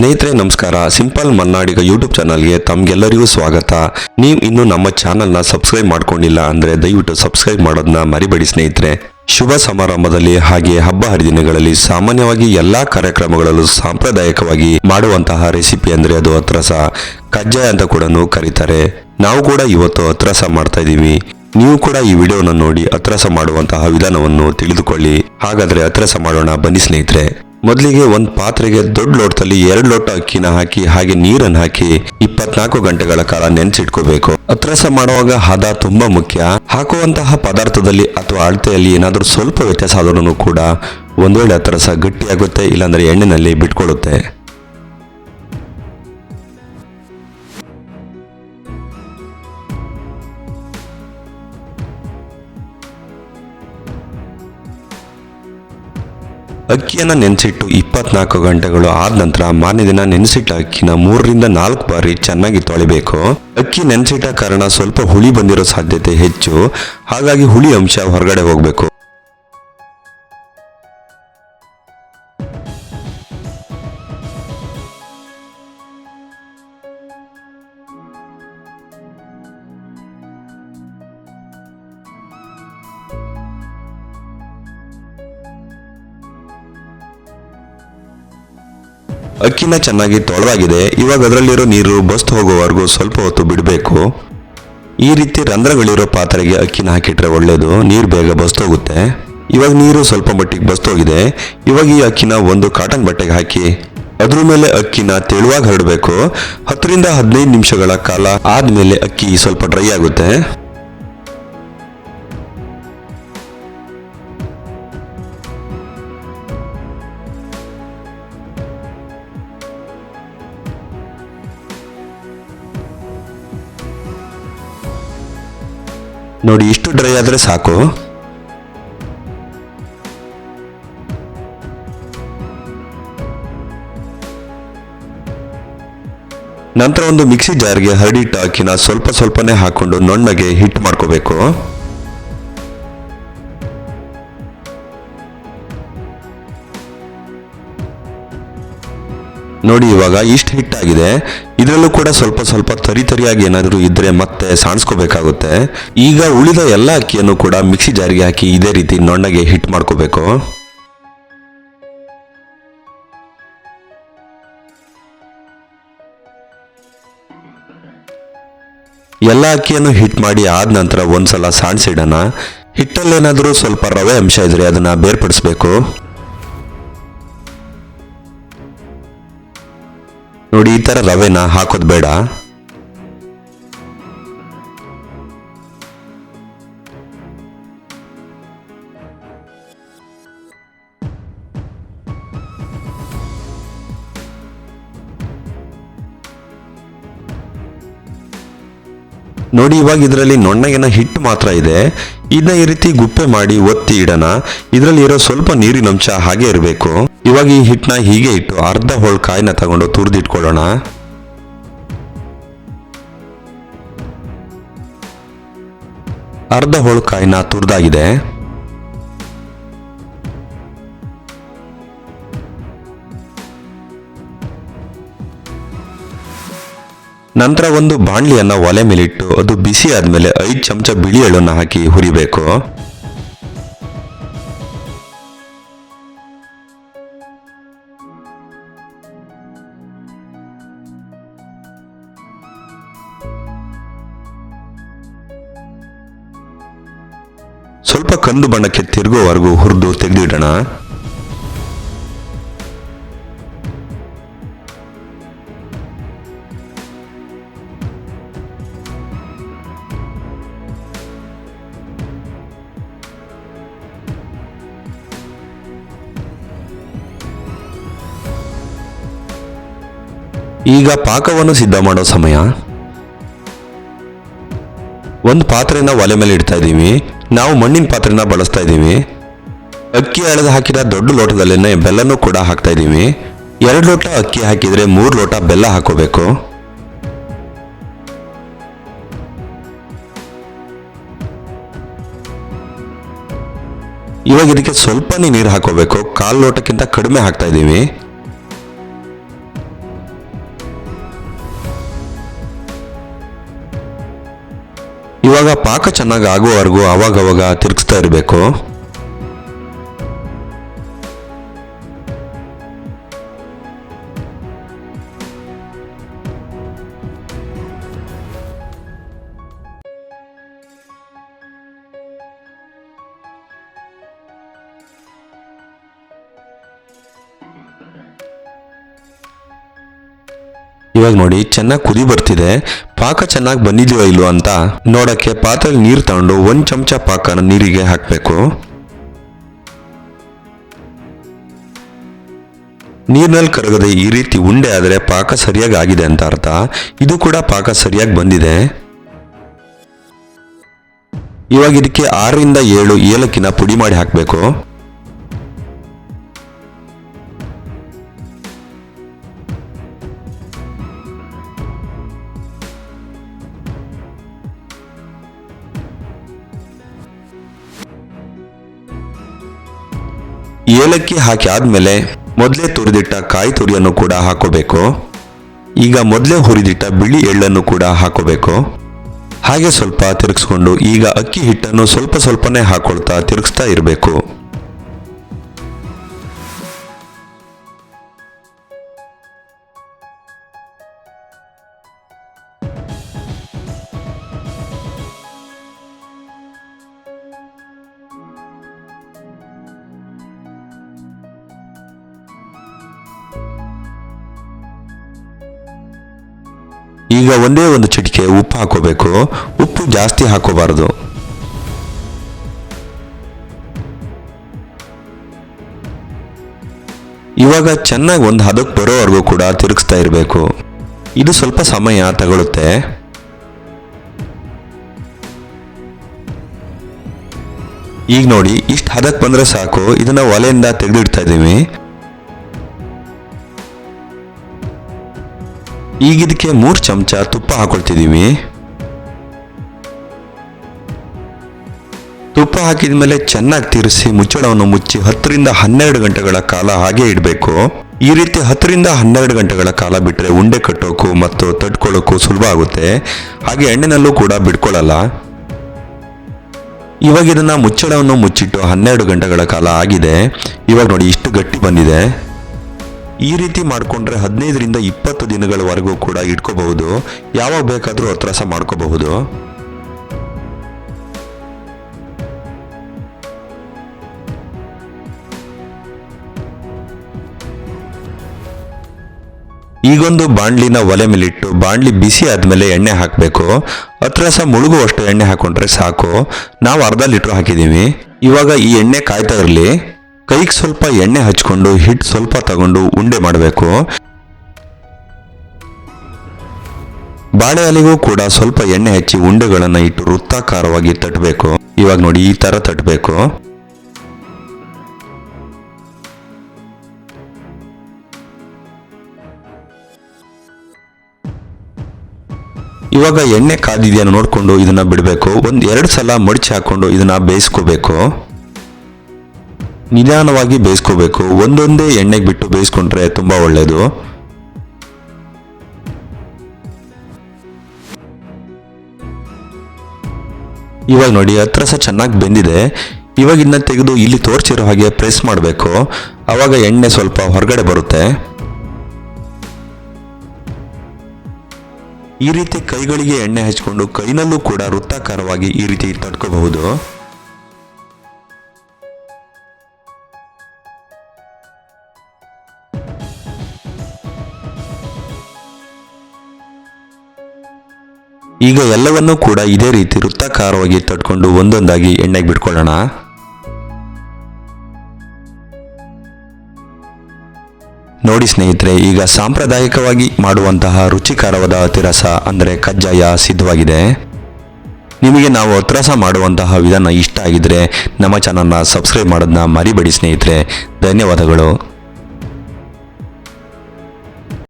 ಸ್ನೇಹಿತರೆ, ನಮಸ್ಕಾರ. Simple ಮನ್ನಾಡಿಗ YouTube ಚಾನಲ್ಗೆ ತಮ್ಗೆಲ್ಲರಿಗೂ ಸ್ವಾಗತ. ನೀವು ಇನ್ನು ನಮ್ಮ ಚಾನಲ್ನ ಸಬ್ಸ್ಕ್ರೈಬ್ ಮಾಡ್ಕೊಂಡಿಲ್ಲ ಅಂದ್ರೆ ದಯವಿಟ್ಟು ಸಬ್ಸ್ಕ್ರೈಬ್ ಮಾಡೋದನ್ನ ಮರಿಬೇಡಿ ಸ್ನೇಹಿತರೆ. ಶುಭ ಸಮಾರಂಭದಲ್ಲಿ ಹಾಗೆ ಹಬ್ಬ ಹರಿದಿನಗಳಲ್ಲಿ ಸಾಮಾನ್ಯವಾಗಿ ಎಲ್ಲಾ ಕಾರ್ಯಕ್ರಮಗಳಲ್ಲೂ ಸಾಂಪ್ರದಾಯಿಕವಾಗಿ ಮಾಡುವಂತಹ ರೆಸಿಪಿ ಅಂದ್ರೆ ಅದು ಹತ್ರಸ, ಕಜ್ಜಾಯ ಅಂತ ಕೂಡ ಕರೀತಾರೆ. ನಾವು ಕೂಡ ಇವತ್ತು ಹತ್ರಸ ಮಾಡ್ತಾ ಇದ್ದೀವಿ. ನೀವು ಕೂಡ ಈ ವಿಡಿಯೋನ ನೋಡಿ ಹತ್ರಸ ಮಾಡುವಂತಹ ವಿಧಾನವನ್ನು ತಿಳಿದುಕೊಳ್ಳಿ. ಹಾಗಾದ್ರೆ ಹತ್ರಸ ಮಾಡೋಣ. ಬನ್ನಿ ಸ್ನೇಹಿತರೆ. ಮೊದಲಿಗೆ ಒಂದು ಪಾತ್ರೆಗೆ ದೊಡ್ಡ ಲೋಟದಲ್ಲಿ ಎರಡು ಲೋಟ ಅಕ್ಕಿನ ಹಾಕಿ, ಹಾಗೆ ನೀರನ್ನು ಹಾಕಿ ಇಪ್ಪತ್ನಾಲ್ಕು ಗಂಟೆಗಳ ಕಾಲ ನೆನೆಸಿಟ್ಕೋಬೇಕು. ಅತ್ರಸ ಮಾಡುವಾಗ ಹದ ತುಂಬಾ ಮುಖ್ಯ. ಹಾಕುವಂತಹ ಪದಾರ್ಥದಲ್ಲಿ ಅಥವಾ ಅಳತೆಯಲ್ಲಿ ಏನಾದರೂ ಸ್ವಲ್ಪ ವ್ಯತ್ಯಾಸ ಆದ್ರೂ ಕೂಡ ಒಂದ್ ವೇಳೆ ಅತ್ರಸ ಗಟ್ಟಿಯಾಗುತ್ತೆ, ಇಲ್ಲಾಂದ್ರೆ ಎಣ್ಣೆನಲ್ಲಿ ಬಿಟ್ಕೊಳ್ಳುತ್ತೆ ಅಕ್ಕಿಯನ್ನ ನೆನೆಸಿಟ್ಟು ಇಪ್ಪತ್ನಾಲ್ಕು ಗಂಟೆಗಳು ಆದ ನಂತರ ಮಾರನೇ ದಿನ ನೆನೆಸಿಟ್ಟ ಅಕ್ಕಿನ ಮೂರರಿಂದ ನಾಲ್ಕು ಬಾರಿ ಚೆನ್ನಾಗಿ ತೊಳಿಬೇಕು. ಅಕ್ಕಿ ನೆನೆಸಿಟ್ಟ ಕಾರಣ ಸ್ವಲ್ಪ ಹುಳಿ ಬಂದಿರೋ ಸಾಧ್ಯತೆ ಹೆಚ್ಚು. ಹಾಗಾಗಿ ಹುಳಿ ಅಂಶ ಹೊರಗಡೆ ಹೋಗಬೇಕು. ಅಕ್ಕಿನ ಚೆನ್ನಾಗಿ ತೊಳೆದಾಗಿದೆ. ಇವಾಗ ಅದರಲ್ಲಿರೋ ನೀರು ಬಸ್ತು ಹೋಗೋವರೆಗೂ ಸ್ವಲ್ಪ ಹೊತ್ತು ಬಿಡಬೇಕು. ಈ ರೀತಿ ರಂಧ್ರಗಳಿರೋ ಪಾತ್ರೆಗೆ ಅಕ್ಕಿನ ಹಾಕಿಟ್ರೆ ಒಳ್ಳೆಯದು ನೀರು ಬೇಗ ಬಸ್ತೋಗುತ್ತೆ ಇವಾಗ ನೀರು ಸ್ವಲ್ಪ ಮಟ್ಟಿಗೆ ಬಸ್ತೋಗಿದೆ ಇವಾಗ ಈ ಅಕ್ಕಿನ ಒಂದು ಕಾಟನ್ ಬಟ್ಟೆಗೆ ಹಾಕಿ, ಅದ್ರ ಮೇಲೆ ಅಕ್ಕಿನ ತೆಳುವಾಗಿ ಹರಡಬೇಕು. ಹತ್ತರಿಂದ ಹದಿನೈದು ನಿಮಿಷಗಳ ಕಾಲ ಆದಮೇಲೆ ಅಕ್ಕಿ ಸ್ವಲ್ಪ ಡ್ರೈ ಆಗುತ್ತೆ. ನೋಡಿ, ಇಷ್ಟು ಡ್ರೈ ಆದರೆ ಸಾಕು. ನಂತರ ಒಂದು ಮಿಕ್ಸಿ ಜಾರ್ಗೆ ಹರಡಿಟ್ಟು ಹಾಕಿನ ಸ್ವಲ್ಪ ಸ್ವಲ್ಪನೇ ಹಾಕೊಂಡು ನೊಣ್ಣಗೆ ಹಿಟ್ ಮಾಡ್ಕೋಬೇಕು. ನೋಡಿ, ಇವಾಗ ಇಷ್ಟು ಹಿಟ್ಟಾಗಿದೆ ಇದರಲ್ಲೂ ಕೂಡ ಸ್ವಲ್ಪ ಸ್ವಲ್ಪ ತರಿ ತರಿಯಾಗಿ ಏನಾದರೂ ಇದ್ರೆ ಮತ್ತೆ ಸಾಣಿಸ್ಕೋಬೇಕಾಗುತ್ತೆ. ಈಗ ಉಳಿದ ಎಲ್ಲ ಅಕ್ಕಿಯನ್ನು ಕೂಡ ಮಿಕ್ಸಿ ಜಾರಿಗೆ ಹಾಕಿ ಇದೇ ರೀತಿ ನೊಣ್ಣಗೆ ಹಿಟ್ ಮಾಡ್ಕೋಬೇಕು. ಎಲ್ಲ ಅಕ್ಕಿಯನ್ನು ಹಿಟ್ ಮಾಡಿ ಆದ ನಂತರ ಒಂದ್ಸಲ ಸಾಣಿಸಿಡೋಣ. ಹಿಟ್ಟಲ್ಲೇನಾದರೂ ಸ್ವಲ್ಪ ರವೆ ಅಂಶ ಇದ್ರೆ ಅದನ್ನ ಬೇರ್ಪಡಿಸ್ಬೇಕು. ಈ ರವೆನ ಹಾಕೋದು ಬೇಡ. ನೋಡಿ, ಇವಾಗ ಇದರಲ್ಲಿ ನೊಣ್ಣಗಿನ ಹಿಟ್ಟು ಮಾತ್ರ ಇದೆ. ಇದನ್ನ ಈ ರೀತಿ ಗುಪ್ಪೆ ಮಾಡಿ ಒತ್ತಿ ಇಡೋಣ. ಇದರಲ್ಲಿ ಇರೋ ಸ್ವಲ್ಪ ನೀರಿನಂಶ ಹಾಗೆ ಇರಬೇಕು. ಇವಾಗ ಈ ಹಿಟ್ಟನ್ನ ಹೀಗೆ ಇಟ್ಟು ಅರ್ಧ ಹೋಳ್ ಕಾಯಿನ ತಗೊಂಡು ತುರಿದಿಟ್ಕೊಳ್ಳೋಣ. ಅರ್ಧ ಹೋಳು ಕಾಯಿನ ತುರಿದಾಗಿದೆ. ನಂತರ ಒಂದು ಬಾಣಲಿಯನ್ನು ಒಲೆ ಮೇಲಿಟ್ಟು ಅದು ಬಿಸಿ ಆದಮೇಲೆ ಐದು ಚಮಚ ಬಿಳಿ ಎಳ್ಳನ್ನ ಹಾಕಿ ಹುರಿಬೇಕು. ಸ್ವಲ್ಪ ಕಂದು ಬಣ್ಣಕ್ಕೆ ತಿರುಗುವವರೆಗೂ ಹುರಿದು ತೆಗೆದಿಡೋಣ. ಈಗ ಪಾಕವನ್ನು ಸಿದ್ಧ ಮಾಡೋ ಸಮಯ. ಒಂದು ಪಾತ್ರೆಯನ್ನು ಒಲೆ ಮೇಲೆ ಇಡ್ತಾ ಇದ್ದೀವಿ. ನಾವು ಮಣ್ಣಿನ ಪಾತ್ರೆನ ಬಳಸ್ತಾ ಇದ್ದೀವಿ. ಅಕ್ಕಿ ಅಳೆದು ಹಾಕಿದ ದೊಡ್ಡ ಲೋಟದಲ್ಲೇನೆ ಬೆಲ್ಲನೂ ಕೂಡ ಹಾಕ್ತಾ ಇದ್ದೀವಿ. ಎರಡು ಲೋಟ ಅಕ್ಕಿ ಹಾಕಿದ್ರೆ ಮೂರು ಲೋಟ ಬೆಲ್ಲ ಹಾಕೋಬೇಕು. ಇವಾಗ ಇದಕ್ಕೆ ಸ್ವಲ್ಪನೇ ನೀರು ಹಾಕೋಬೇಕು. ಕಾಲು ಲೋಟಕ್ಕಿಂತ ಕಡಿಮೆ ಹಾಕ್ತಾ ಇದ್ದೀವಿ. ಇವಾಗ ಪಾಕ ಚೆನ್ನಾಗಿ ಆಗುವವರೆಗೂ ಅವಾಗವಾಗ ತಿರುಗಿಸ್ತಾ ಇರಬೇಕು. ಇವಾಗ ನೋಡಿ, ಚೆನ್ನಾಗಿ ಕುದಿ ಬರ್ತಿದೆ. ಪಾಕ ಚೆನ್ನಾಗಿ ಬಂದಿದೆಯೋ ಇಲ್ವೋ ಅಂತ ನೋಡೋಕ್ಕೆ ಪಾತ್ರೆಯಲ್ಲಿ ನೀರು ತಗೊಂಡು ಒಂದು ಚಮಚ ಪಾಕನ ನೀರಿಗೆ ಹಾಕಬೇಕು. ನೀರಿನಲ್ಲಿ ಕರಗದೆ ಈ ರೀತಿ ಉಂಡೆ ಆದರೆ ಪಾಕ ಸರಿಯಾಗಿ ಆಗಿದೆ ಅಂತ ಅರ್ಥ. ಇದು ಕೂಡ ಪಾಕ ಸರಿಯಾಗಿ ಬಂದಿದೆ. ಇವಾಗ ಇದಕ್ಕೆ ಆರರಿಂದ ಏಳು ಏಲಕ್ಕಿನ ಪುಡಿ ಮಾಡಿ ಹಾಕಬೇಕು. ಏಲಕ್ಕಿ ಹಾಕಿ ಆದ್ಮೇಲೆ ಮೊದಲೇ ತುರಿದಿಟ್ಟ ಕಾಯಿ ತುರಿಯನ್ನು ಕೂಡ ಹಾಕೋಬೇಕು. ಈಗ ಮೊದಲೇ ಹುರಿದಿಟ್ಟ ಬಿಳಿ ಎಳ್ಳನ್ನು ಕೂಡ ಹಾಕೋಬೇಕು. ಹಾಗೆ ಸ್ವಲ್ಪ ತಿರುಗಿಸ್ಕೊಂಡು ಈಗ ಅಕ್ಕಿ ಹಿಟ್ಟನ್ನು ಸ್ವಲ್ಪ ಸ್ವಲ್ಪನೇ ಹಾಕೊಳ್ತಾ ತಿರುಗಿಸ್ತಾ ಇರಬೇಕು. ಈಗ ಒಂದೇ ಒಂದು ಚಿಟಿಕೆ, ಉಪ್ಪು ಹಾಕೋಬೇಕು. ಉಪ್ಪು ಜಾಸ್ತಿ ಹಾಕೋಬಾರದು. ಇವಾಗ ಚೆನ್ನಾಗಿ ಒಂದು ಹದಕ್ಕೆ ಬರೋವರೆಗೂ ಕೂಡ ತಿರುಗಿಸ್ತಾ ಇರಬೇಕು. ಇದು ಸ್ವಲ್ಪ ಸಮಯ ತಗೊಳುತ್ತೆ. ಈಗ ನೋಡಿ, ಇಷ್ಟು ಹದಕ್ಕೆ ಬಂದರೆ ಸಾಕು. ಇದನ್ನು ಒಲೆಯಿಂದ ತೆಗೆದಿಡ್ತಾ ಇದ್ದೀವಿ ಈಗ ಇದಕ್ಕೆ ಮೂರು ಚಮಚ ತುಪ್ಪ ಹಾಕೊಳ್ತಿದ್ದೀವಿ. ತುಪ್ಪ ಹಾಕಿದ ಮೇಲೆ ಚೆನ್ನಾಗಿ ತಿರುಸಿ ಮುಚ್ಚಳವನ್ನು ಮುಚ್ಚಿ ಹತ್ತರಿಂದ ಹನ್ನೆರಡು ಗಂಟೆಗಳ ಕಾಲ ಹಾಗೆ ಇಡಬೇಕು. ಈ ರೀತಿ ಹತ್ತರಿಂದ ಹನ್ನೆರಡು ಗಂಟೆಗಳ ಕಾಲ ಬಿಟ್ಟರೆ ಉಂಡೆ ಕಟ್ಟೋಕು ಮತ್ತು ತಟ್ಕೊಳ್ಳೋಕು ಸುಲಭ ಆಗುತ್ತೆ. ಹಾಗೆ ಎಣ್ಣೆನಲ್ಲೂ ಕೂಡ ಬಿಡ್ಕೊಳ್ಳಲ್ಲ ಇವಾಗ ಇದನ್ನ ಮುಚ್ಚಳವನ್ನು ಮುಚ್ಚಿಟ್ಟು ಹನ್ನೆರಡು ಗಂಟೆಗಳ ಕಾಲ ಆಗಿದೆ. ಇವಾಗ ನೋಡಿ ಇಷ್ಟು ಗಟ್ಟಿ ಬಂದಿದೆ. ಈ ರೀತಿ ಮಾಡಿಕೊಂಡ್ರೆ ಹದಿನೈದರಿಂದ ಇಪ್ಪತ್ತು ದಿನಗಳವರೆಗೂ ಕೂಡ ಇಟ್ಕೋಬಹುದು. ಯಾವಾಗ ಬೇಕಾದರೂ ಹತ್ರಸ ಮಾಡ್ಕೋಬಹುದು. ಈಗೊಂದು ಬಾಣ್ಲಿನ ಒಲೆ ಮೇಲಿಟ್ಟು ಬಾಣ್ಲಿ ಬಿಸಿ ಆದಮೇಲೆ ಎಣ್ಣೆ ಹಾಕಬೇಕು. ಹತ್ರಸ ಮುಳುಗುವಷ್ಟು ಎಣ್ಣೆ ಹಾಕೊಂಡ್ರೆ ಸಾಕು. ನಾವು ಅರ್ಧ ಲೀಟ್ರ್ ಹಾಕಿದ್ದೀವಿ. ಇವಾಗ ಈ ಎಣ್ಣೆ ಕಾಯ್ತಾ ಇರಲಿ. ಕೈಗೆ ಸ್ವಲ್ಪ ಎಣ್ಣೆ ಹಚ್ಕೊಂಡು ಹಿಟ್ಟು ಸ್ವಲ್ಪ ತಗೊಂಡು ಉಂಡೆ ಮಾಡಬೇಕು. ಬಾಳೆ ಕೂಡ ಸ್ವಲ್ಪ ಎಣ್ಣೆ ಹಚ್ಚಿ ಉಂಡೆಗಳನ್ನು ಇಟ್ಟು ವೃತ್ತಾಕಾರವಾಗಿ ತಟ್ಟಬೇಕು ಇವಾಗ ನೋಡಿ ಈ ತರ ತಟ್ಟಬೇಕು ಇವಾಗ ಎಣ್ಣೆ ಕಾದಿದೆಯನ್ನು ನೋಡಿಕೊಂಡು ಇದನ್ನ ಬಿಡಬೇಕು. ಒಂದು ಎರಡು ಸಲ ಮಡಚಿ ಹಾಕೊಂಡು ಇದನ್ನ ಬೇಯಿಸ್ಕೋಬೇಕು. ನಿಧಾನವಾಗಿ ಬೇಯಿಸ್ಕೋಬೇಕು. ಒಂದೊಂದೇ ಎಣ್ಣೆಗೆ ಬಿಟ್ಟು ಬೇಯಿಸ್ಕೊಂಡ್ರೆ ತುಂಬ ಒಳ್ಳೆಯದು ಇವಾಗ ನೋಡಿ, ಹತ್ರ ಸಹ ಚೆನ್ನಾಗಿ ಬೆಂದಿದೆ. ಇವಾಗ ಇದನ್ನ ತೆಗೆದು ಇಲ್ಲಿ ತೋರಿಸಿರೋ ಹಾಗೆ ಪ್ರೆಸ್ ಮಾಡಬೇಕು. ಆವಾಗ ಎಣ್ಣೆ ಸ್ವಲ್ಪ ಹೊರಗಡೆ ಬರುತ್ತೆ. ಈ ರೀತಿ ಕೈಗಳಿಗೆ ಎಣ್ಣೆ ಹಚ್ಕೊಂಡು ಕೈನಲ್ಲೂ ಕೂಡ ವೃತ್ತಾಕಾರವಾಗಿ ಈ ರೀತಿ ತಡ್ಕೋಬಹುದು. ಈಗ ಎಲ್ಲವನ್ನೂ ಕೂಡ ಇದೇ ರೀತಿ ವೃತ್ತಾಕಾರವಾಗಿ ತಟ್ಕೊಂಡು ಒಂದೊಂದಾಗಿ ಎಣ್ಣೆಗೆ ಬಿಟ್ಕೊಳ್ಳೋಣ. ನೋಡಿ ಸ್ನೇಹಿತರೆ, ಈಗ ಸಾಂಪ್ರದಾಯಿಕವಾಗಿ ಮಾಡುವಂತಹ ರುಚಿಕರವಾದ ಅತಿರಸ ಅಂದರೆ ಕಜ್ಜಾಯ ಸಿದ್ಧವಾಗಿದೆ. ನಿಮಗೆ ನಾವು ಅತಿರಸ ಮಾಡುವಂತಹ ವಿಧಾನ ಇಷ್ಟ ಆಗಿದ್ರೆ ನಮ್ಮ ಚಾನಲ್ನ ಸಬ್ಸ್ಕ್ರೈಬ್ ಮಾಡೋದನ್ನ ಮರಿಬೇಡಿ ಸ್ನೇಹಿತರೆ. ಧನ್ಯವಾದಗಳು.